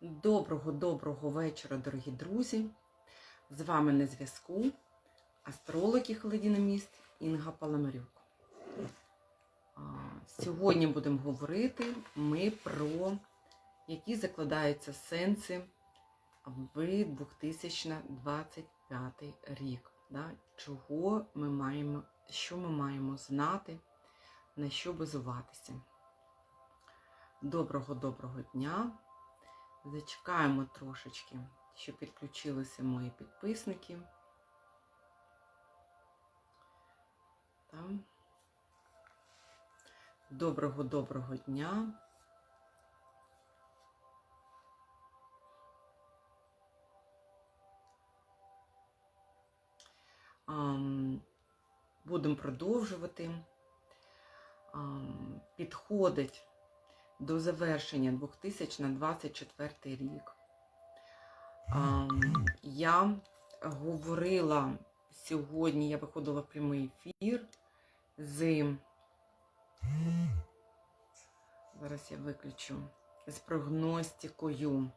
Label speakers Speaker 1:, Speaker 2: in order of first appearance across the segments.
Speaker 1: Доброго-доброго вечора, дорогі друзі! З вами на зв'язку астролог і холодіноміст Інга Паламарюк. Сьогодні будемо говорити ми про які закладаються сенси в 2025 рік. Да? Чого ми маємо, що ми маємо знати, на що базуватися. Доброго-доброго дня! Зачекаємо трошечки, щоб підключилися мої підписники. Доброго-доброго дня. Будемо продовжувати. Підходить до завершення 2024 рік. Я говорила сьогодні, я виходила в прямий ефір з. Зараз я виключу. З прогностикою.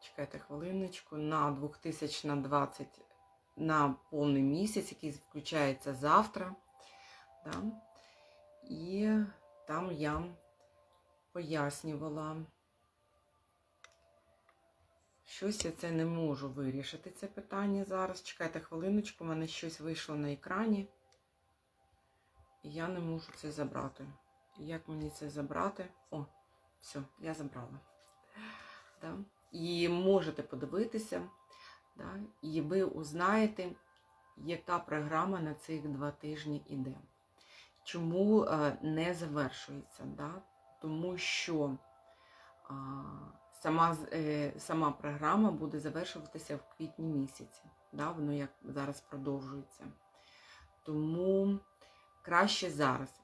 Speaker 1: Чекайте хвилиночку. На 2020 на повний місяць, який включається завтра. Да? І там я пояснювала, щось я це не можу вирішити, це питання зараз. Чекайте хвилиночку, у мене щось вийшло на екрані. І я не можу це забрати. Як мені це забрати? О, все, я забрала. Да? І можете подивитися, да? і ви узнаєте, яка програма на цих два тижні іде. Чому е, не завершується? Да? Тому що сама, е, сама програма буде завершуватися в квітні місяці. Да? Воно як зараз продовжується. Тому краще зараз.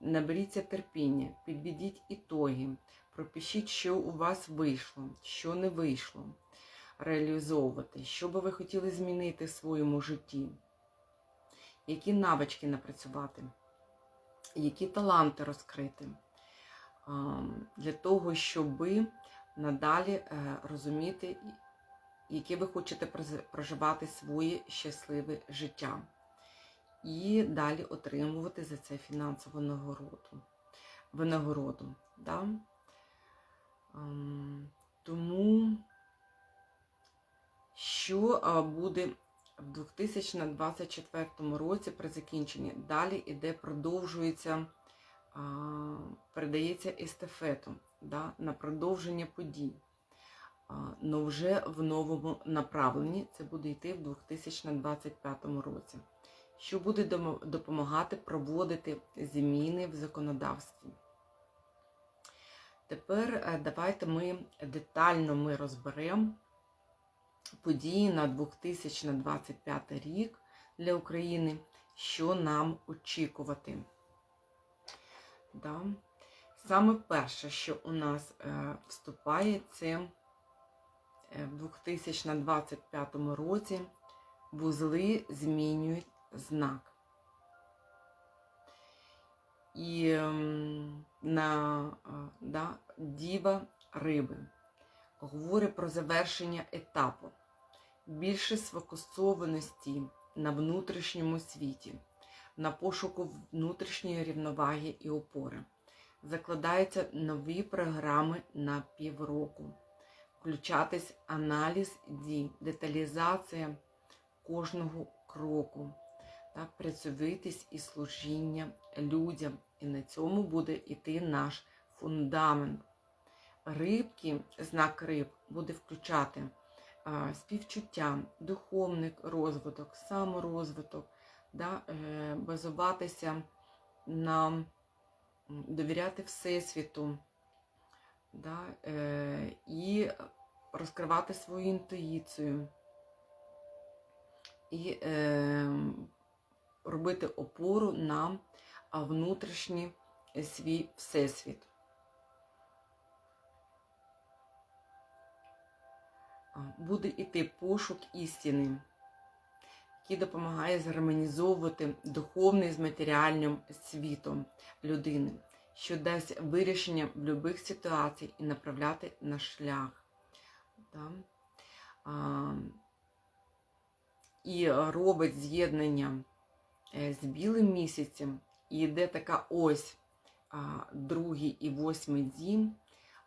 Speaker 1: Наберіться терпіння, підведіть ітоги, пропишіть, що у вас вийшло, що не вийшло реалізовувати, що би ви хотіли змінити в своєму житті, які навички напрацювати, які таланти розкрити, для того, щоб надалі е, розуміти, яке ви хочете проживати своє щасливе життя. І далі отримувати за це фінансову нагороду. винагороду. Да? Тому що буде в 2024 році при закінченні. Далі іде, продовжується, передається естафету да, на продовження подій. але вже в новому направленні це буде йти в 2025 році, що буде допомагати проводити зміни в законодавстві. Тепер е, давайте ми детально ми розберемо події на 2025 рік для України, що нам очікувати. Да? Саме перше, що у нас е, вступає, це е, в 2025 році вузли змінюють знак. І ем, на е, да, діва риби говорить про завершення етапу, більше сфокусованості на внутрішньому світі, на пошуку внутрішньої рівноваги і опори. Закладаються нові програми на півроку. Включатись аналіз дій, деталізація кожного кроку та працьовитість і служіння людям. І на цьому буде йти наш фундамент. Рибки, знак риб буде включати співчуття, духовний розвиток, саморозвиток, да, е, базуватися на довіряти Всесвіту да, е, і розкривати свою інтуїцію. І е, робити опору на внутрішній свій всесвіт. Буде йти пошук істини, який допомагає згармонізовувати духовний з матеріальним світом людини. що дасть вирішення в будь-яких ситуацій і направляти на шлях. І робить з'єднання е, з білим місяцем, і йде така ось другий і восьмий дім.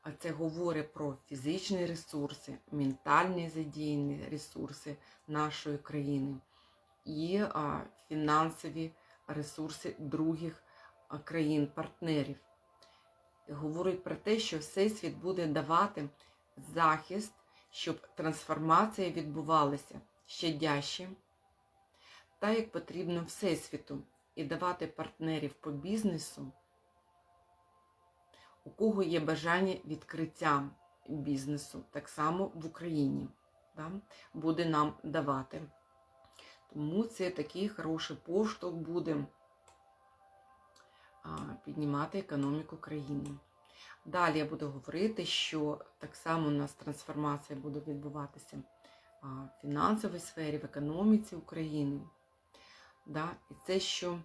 Speaker 1: А це говорить про фізичні ресурси, ментальні задіяні ресурси нашої країни і фінансові ресурси других країн-партнерів. Говорить про те, що Всесвіт буде давати захист, щоб трансформація відбувалася щадяще, та як потрібно Всесвіту, і давати партнерів по бізнесу у кого є бажання відкриття бізнесу, так само в Україні, да, буде нам давати. Тому це такий хороший поштовх буде піднімати економіку країни. Далі я буду говорити, що так само у нас трансформація буде відбуватися в фінансовій сфері, в економіці України. Да? І це, що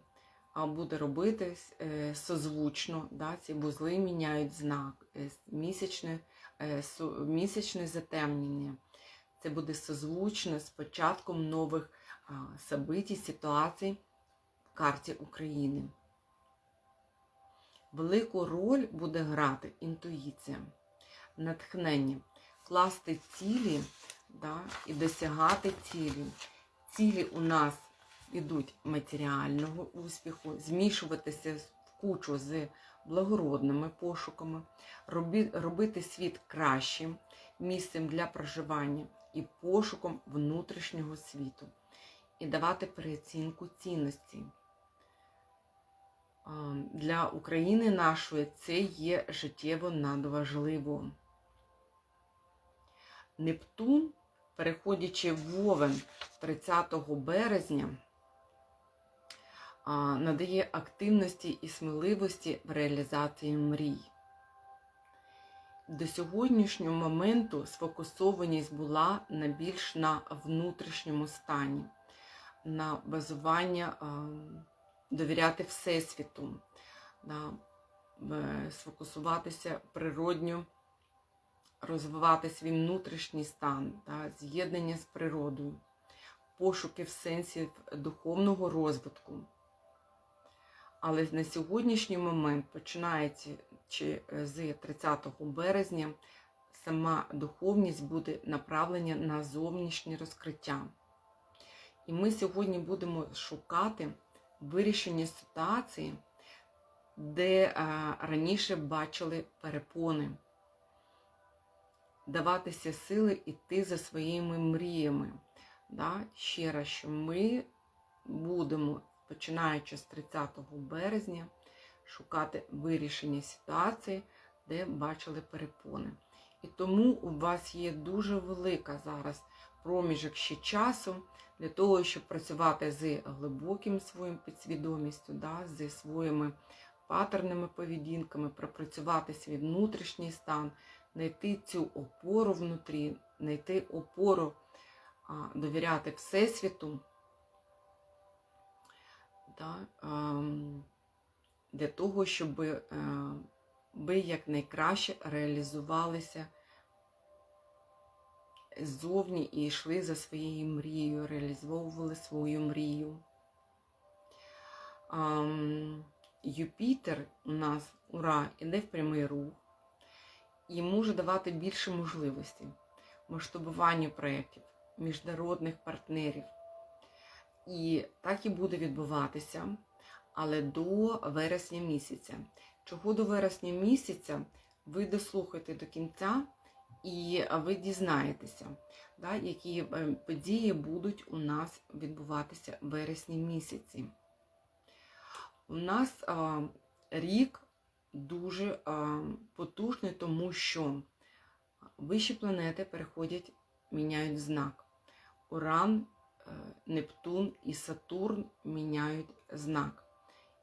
Speaker 1: буде робити е, созвучно, да? ці вузли міняють знак, е, місячне, е, місячне затемнення. Це буде созвучно з початком нових а, событий, ситуацій в карті України. Велику роль буде грати інтуїція, натхнення, класти цілі да, і досягати цілі. Цілі у нас ідуть матеріального успіху, змішуватися в кучу з благородними пошуками, робити світ кращим місцем для проживання і пошуком внутрішнього світу, і давати переоцінку цінності. Для України нашої це є життєво надважливо. Нептун, переходячи в Вовен 30 березня, надає активності і сміливості в реалізації мрій. До сьогоднішнього моменту сфокусованість була на більш на внутрішньому стані, на базування, довіряти Всесвіту, е, сфокусуватися природньо, розвивати свій внутрішній стан, та, з'єднання з природою, пошуки в сенсі духовного розвитку. Але на сьогоднішній момент, починаючи чи з 30 березня, сама духовність буде направлена на зовнішнє розкриття. І ми сьогодні будемо шукати вирішення ситуації, де е, раніше бачили перепони, даватися сили йти за своїми мріями. Да? Ще раз, що ми будемо починаючи з 30 березня, шукати вирішення ситуації, де бачили перепони. І тому у вас є дуже велика зараз проміжок ще часу для того, щоб працювати з глибоким своїм підсвідомістю, да, зі своїми патерними поведінками, пропрацювати свій внутрішній стан, знайти цю опору внутрі, знайти опору, довіряти Всесвіту да, ем, для того, щоб е, ви якнайкраще реалізувалися ззовні і йшли за своєю мрією, реалізовували свою мрію. Ем, Юпітер у нас, ура, іде в прямий рух і може давати більше можливостей масштабуванню проєктів, міжнародних партнерів. І так і буде відбуватися, але до вересня місяця. Чого до вересня місяця ви дослухайте до кінця, і ви дізнаєтеся, да, які е, події будуть у нас відбуватися в вересні місяці. У нас а, рік дуже а, потужний, тому що вищі планети переходять, міняють знак. Уран Нептун і Сатурн міняють знак.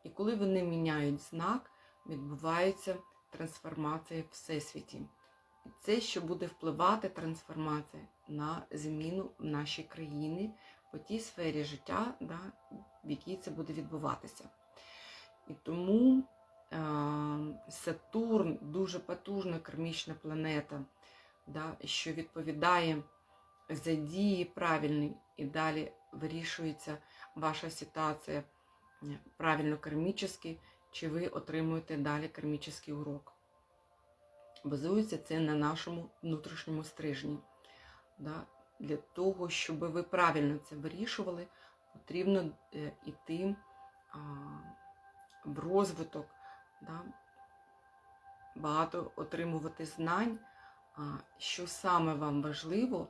Speaker 1: І коли вони міняють знак, відбувається трансформація в Всесвіті. І це, що буде впливати трансформація на зміну в нашій країні по тій сфері життя, да, в якій це буде відбуватися. І тому е, Сатурн дуже потужна кармічна планета, да, що відповідає за дії правильні, і далі вирішується ваша ситуація е, правильно кармічно, чи ви отримуєте далі кармічний урок. Базується це на нашому внутрішньому стрижні. Для того, щоб ви правильно це вирішували, потрібно е, йти в розвиток, багато отримувати знань, що саме вам важливо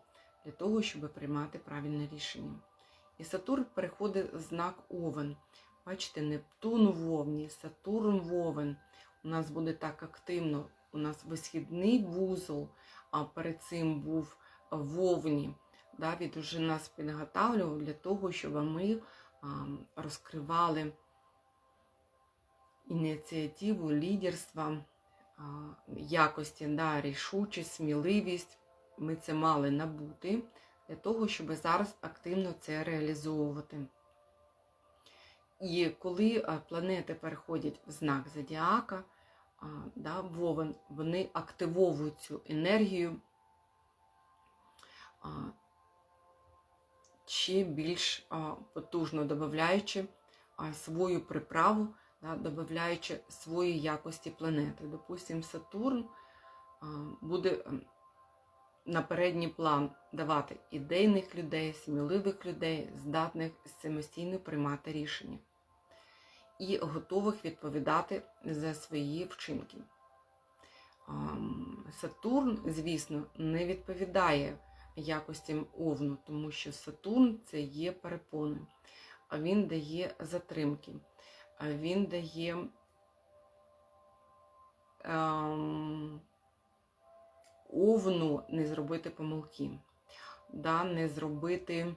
Speaker 1: для того, щоб приймати правильне рішення. І Сатурн переходить в знак Овен. Бачите, Нептун в Овні, Сатурн в Овен. У нас буде так активно. У нас висхідний вузол, а перед цим був в Овні. Да, він вже нас підготавлював для того, щоб ми розкривали ініціативу, лідерства, якості, да, рішучість, сміливість. Ми це мали набути для того, щоб зараз активно це реалізовувати. І коли планети переходять в знак Зодіака, да, Вовен, вони активовують цю енергію ще більш потужно додаючи свою приправу, да, додаючи свої якості планети. Допустимо, Сатурн буде ем, на передній план давати ідейних людей, сміливих людей, здатних самостійно приймати рішення і готових відповідати за свої вчинки. Сатурн, звісно, не відповідає якостям овну, тому що Сатурн це є перепони, він дає затримки, він дає овну не зробити помилки, да, не зробити.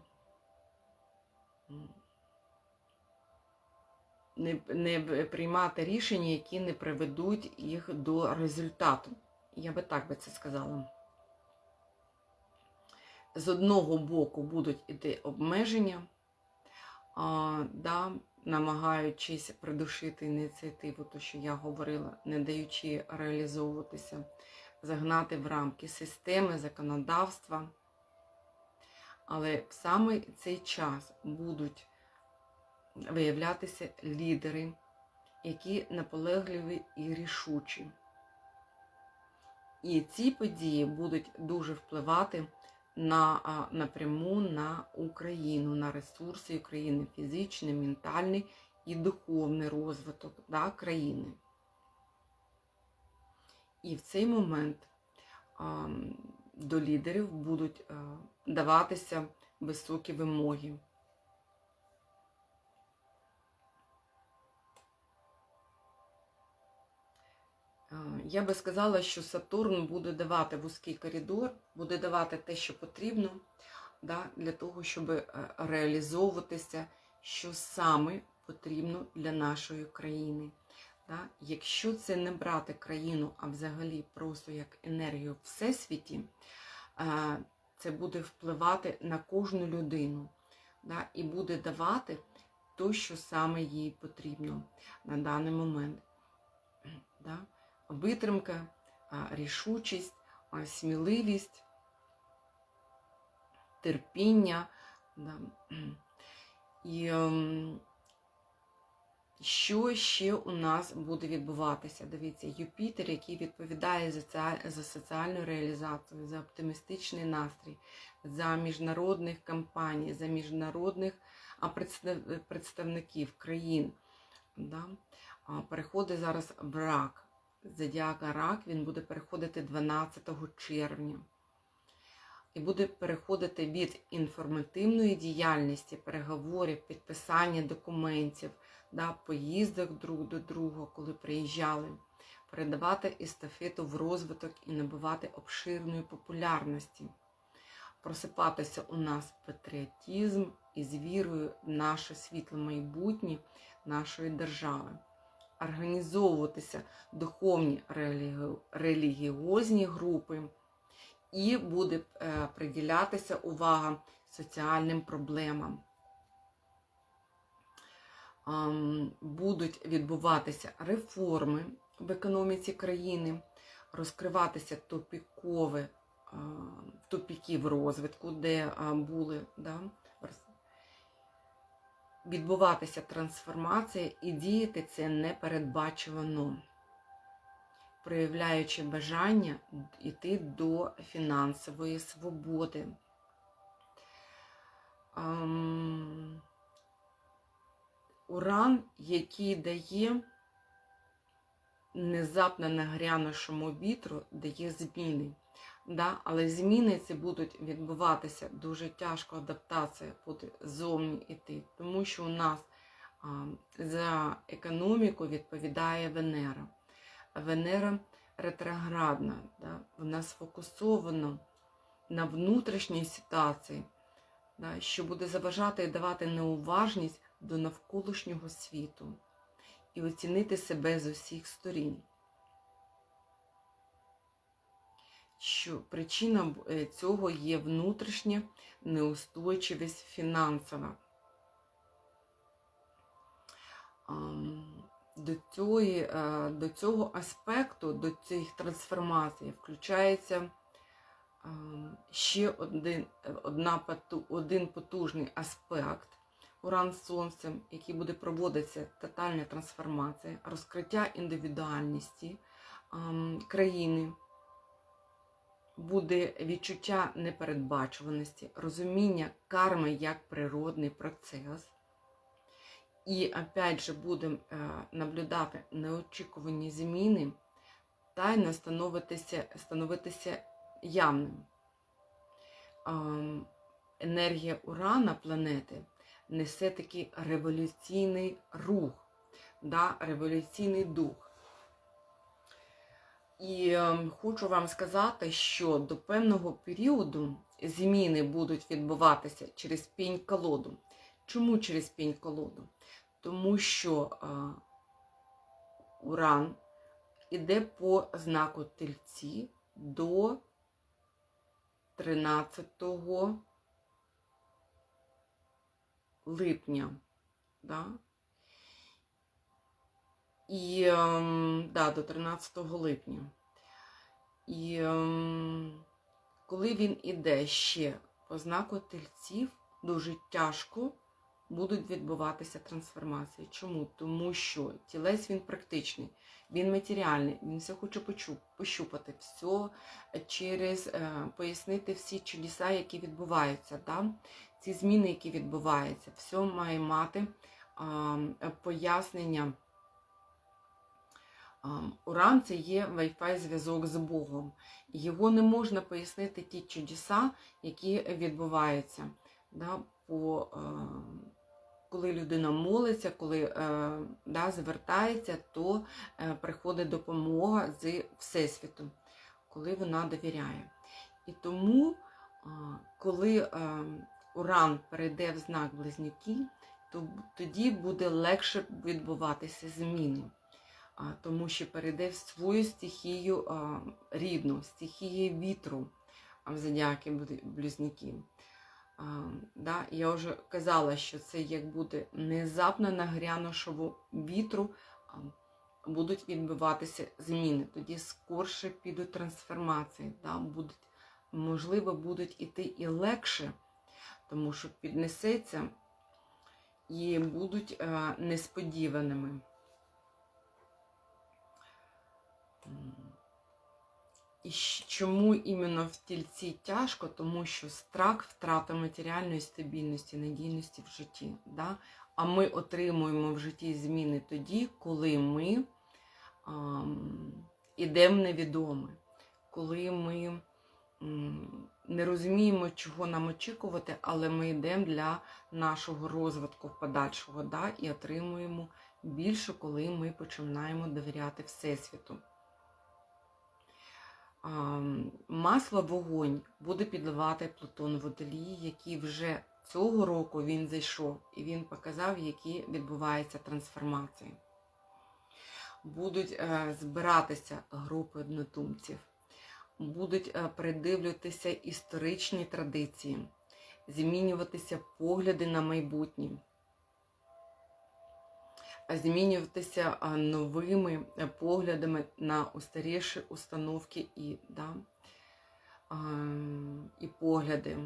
Speaker 1: Не, не приймати рішення, які не приведуть їх до результату. Я би так би це сказала. З одного боку будуть іти обмеження, а, да, намагаючись придушити ініціативу, то що я говорила, не даючи реалізовуватися, загнати в рамки системи, законодавства. Але в саме цей час будуть виявлятися лідери, які наполегливі і рішучі. І ці події будуть дуже впливати на, напряму на Україну, на ресурси України, фізичний, ментальний і духовний розвиток да, країни. І в цей момент до лідерів будуть а, даватися високі вимоги. Я би сказала, що Сатурн буде давати вузький коридор, буде давати те, що потрібно, да, для того, щоб е, реалізовуватися, що саме потрібно для нашої країни. Да. Якщо це не брати країну, а взагалі просто як енергію в всесвіті, е, це буде впливати на кожну людину да, і буде давати то, що саме їй потрібно на даний момент. Да витримка, рішучість, сміливість, терпіння. І ем, що ще у нас буде відбуватися? Дивіться, Юпітер, який відповідає за соціальну реалізацію, за оптимістичний настрій, за міжнародних кампаній, за міжнародних представників країн. Да? Переходить зараз в рак. Зодіака Рак, він буде переходити 12 червня. І буде переходити від інформативної діяльності, переговорів, підписання документів, да, поїздок друг до друга, коли приїжджали, передавати естафету в розвиток і набувати обширної популярності, просипатися у нас патріотизм і з вірою в наше світле майбутнє нашої держави. Організовуватися духовні релігіозні групи, і буде е, приділятися увага соціальним проблемам. Будуть відбуватися реформи в економіці країни, розкриватися топікове, а, топіки в розвитку, де були, да, відбуватися трансформація і діяти це непередбачувано, проявляючи бажання йти до фінансової свободи. Ам, Уран, який дає внезапно нагрянувшому вітру, дає зміни. Да? Але зміни ці будуть відбуватися дуже тяжко, адаптація буде зовні йти, тому що у нас а, за економіку відповідає Венера. Венера ретроградна, да? вона сфокусована на внутрішній ситуації, да? що буде заважати і давати неуважність до навколишнього світу і оцінити себе з усіх сторін. Що причина е, цього є внутрішня неустойчивість фінансова. До, цієї, е, до цього аспекту, до цих трансформацій включається ще один, одна, один потужний аспект Уран з Сонцем, який буде проводитися тотальна трансформація, розкриття індивідуальності країни, буде відчуття непередбачуваності, розуміння карми як природний процес. І опять же будемо е, наблюдати неочікувані зміни та й не становитися, становитися явним. Енергія урана планети несе такий революційний рух, да, революційний дух. І ем, хочу вам сказати, що до певного періоду зміни будуть відбуватися через пінь-колоду. Чому через пінь-колоду? Тому що Уран іде по знаку тельці до 13 липня. Да? І ем, да, до 13 липня. І ем, коли він іде ще по знаку тельців, дуже тяжко будуть відбуватися трансформації. Чому? Тому що тілець він практичний, він матеріальний, він все хоче пощупати, все через е, пояснити всі чудеса, які відбуваються. Да? Ці зміни, які відбуваються, все має мати а, пояснення. Ам, Уран це є Wi-Fi зв'язок з Богом. Його не можна пояснити ті чудеса, які відбуваються. Да, по, е, коли людина молиться, коли е, да, звертається, то е, приходить допомога з Всесвіту, коли вона довіряє. І тому, е, коли е, Уран перейде в знак близнюки, то тоді буде легше відбуватися зміни а, тому що перейде в свою стихію а, рідну, стихію вітру в зодіаки близнюки. Да, я вже казала, що це як буде внезапно нагрянувшого вітру, будуть відбуватися зміни. Тоді скорше підуть трансформації, да, будуть, можливо, будуть іти і легше, тому що піднесеться і будуть а, несподіваними. І чому іменно в тільці тяжко? Тому що страх втрата матеріальної стабільності, надійності в житті. Да? А ми отримуємо в житті зміни тоді, коли ми ам, ідемо в невідоме, коли ми не розуміємо, чого нам очікувати, але ми йдемо для нашого розвитку подальшого да? і отримуємо більше, коли ми починаємо довіряти Всесвіту. Масло вогонь буде підливати Плутон водолій, який вже цього року він зайшов і він показав, які відбуваються трансформації. Будуть е, збиратися групи однодумців, будуть е, придивлюватися історичні традиції, змінюватися погляди на майбутнє. Змінюватися новими е, поглядами на устаріші установки і, да, і погляди.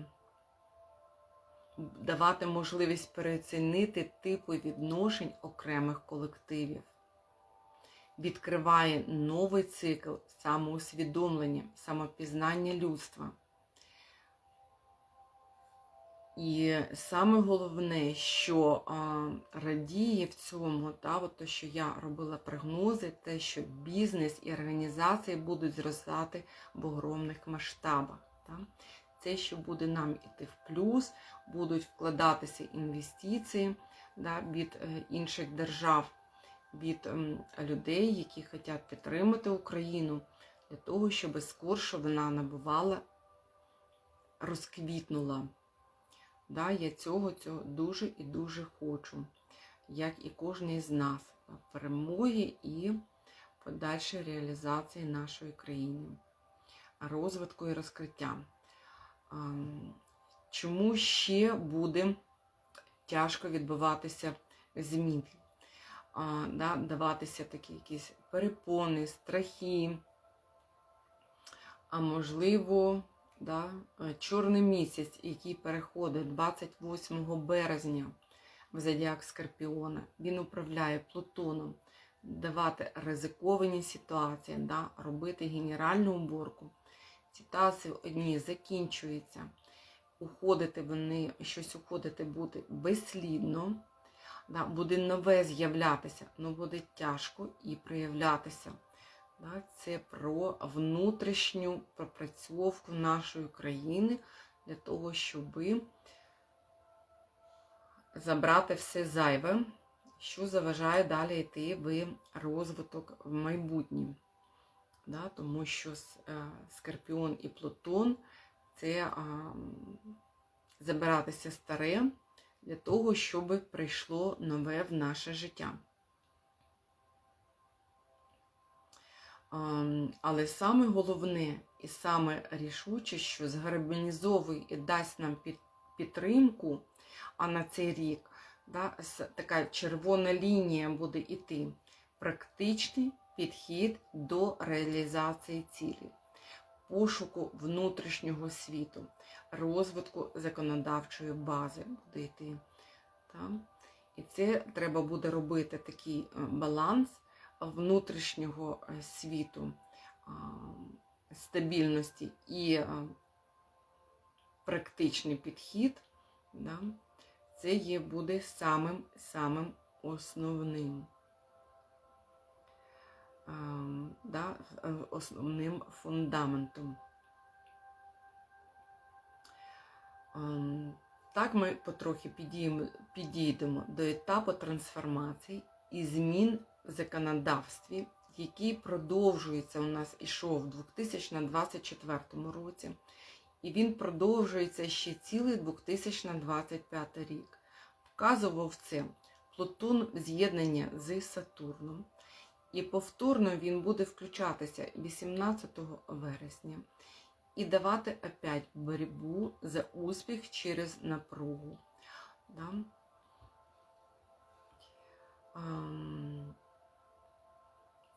Speaker 1: Давати можливість переоцінити типи відношень окремих колективів. Відкриває новий цикл самоусвідомлення, самопізнання людства. І саме головне, що а, радіє в цьому, та, от те, що я робила прогнози, те, що бізнес і організації будуть зростати в огромних масштабах. Та. Це, що буде нам іти в плюс, будуть вкладатися інвестиції да, від е, інших держав, від людей, які хочуть підтримати Україну для того, щоб скорше вона набувала, розквітнула. Да, я цього, цього дуже і дуже хочу, як і кожен із нас, перемоги і подальшої реалізації нашої країни, розвитку і розкриття. Чому ще буде тяжко відбуватися зміни? Да, даватися такі якісь перепони, страхи, а можливо, да, е, чорний місяць, який переходить 28 березня в зодіак Скорпіона, він управляє Плутоном, давати ризиковані ситуації, да, робити генеральну уборку. Ситуації одні закінчуються, уходити вони, щось уходити буде безслідно, да, буде нове з'являтися, але буде тяжко і проявлятися. Це про внутрішню пропрацьовку нашої країни для того, щоб забрати все зайве, що заважає далі йти в розвиток в майбутнє. Тому що е, Скорпіон і Плутон це забиратися старе для того, щоб прийшло нове в наше життя. Але саме головне і саме рішуче, що згармонізовує і дасть нам підтримку, а на цей рік да, така червона лінія буде йти. Практичний підхід до реалізації цілі, пошуку внутрішнього світу, розвитку законодавчої бази буде йти. Так? І це треба буде робити такий е, баланс внутрішнього е, світу, стабільності і практичний підхід, да, це є буде самим самим основним. Да, е, основним фундаментом. Так ми потрохи підійдемо до етапу трансформації і змін законодавстві, який продовжується у нас ішов в 2024 році, і він продовжується ще цілий 2025 рік. Вказував це Плутон з'єднання з Сатурном. І повторно він буде включатися 18 вересня і давати опять боротьбу за успіх через напругу. Да?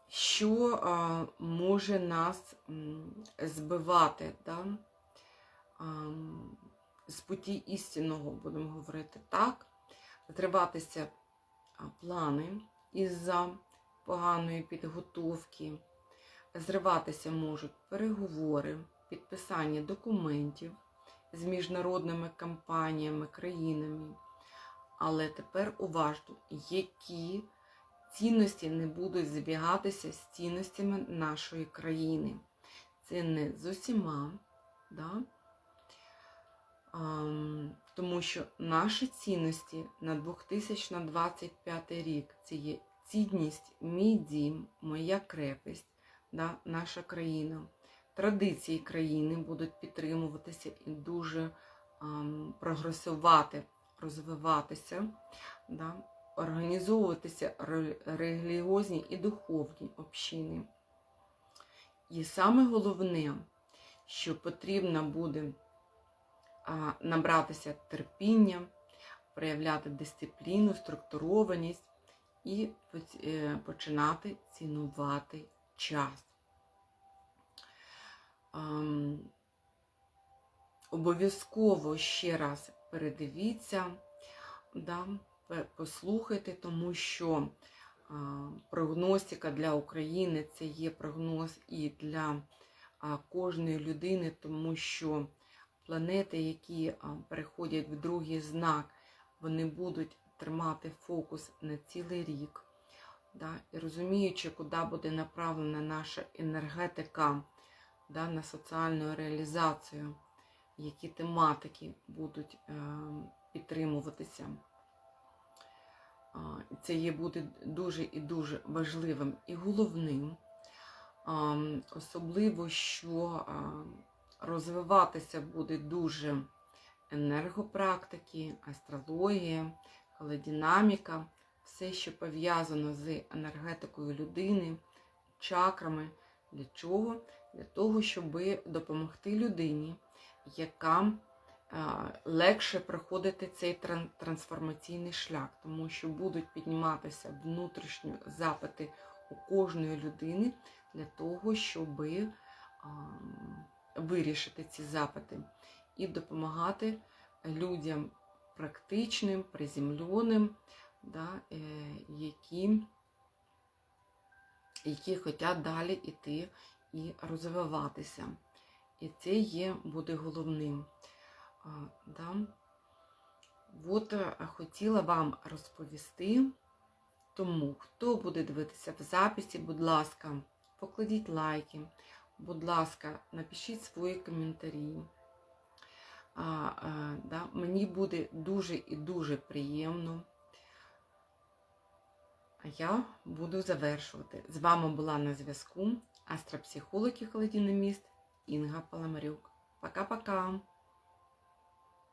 Speaker 1: Що може нас збивати да? з путі істинного, будемо говорити так, зриватися плани із-за поганої підготовки, зриватися можуть переговори, підписання документів з міжнародними компаніями, країнами. Але тепер уважно, які цінності не будуть збігатися з цінностями нашої країни. Це не з усіма, да? а, тому що наші цінності на 2025 рік це є цінність, мій дім, моя крепость, да? наша країна. Традиції країни будуть підтримуватися і дуже а, прогресувати, розвиватися. Да? Організовуватися релігіозні і духовні общини. І саме головне, що потрібно буде набратися терпіння, проявляти дисципліну, структурованість і е, починати цінувати час. Обов'язково ще раз передивіться, да, послухайте, тому що прогностика для України це є прогноз і для кожної людини, тому що планети, які переходять в другий знак, вони будуть тримати фокус на цілий рік. Да, і розуміючи, куди буде направлена наша енергетика да, на соціальну реалізацію, які тематики будуть е, підтримуватися. Це є буде дуже і дуже важливим і головним. Особливо, що розвиватися буде дуже енергопрактики, астрологія, холодинаміка, все, що пов'язано з енергетикою людини, чакрами. Для чого? Для того, щоб допомогти людині, яка легше проходити цей трансформаційний шлях, тому що будуть підніматися внутрішні запити у кожної людини для того, щоб вирішити ці запити і допомагати людям практичним, приземленим, да, е, які, які хочуть далі йти і розвиватися. І це є буде головним. Да. От е, хотіла вам розповісти. Тому, хто буде дивитися в записі, будь ласка, покладіть лайки, будь ласка, напишіть свої коментарі. А, а, да, мені буде дуже і дуже приємно. А я буду завершувати. З вами була на зв'язку астропсихолог і холодиноміст Інга Паламарюк. Пока-пока!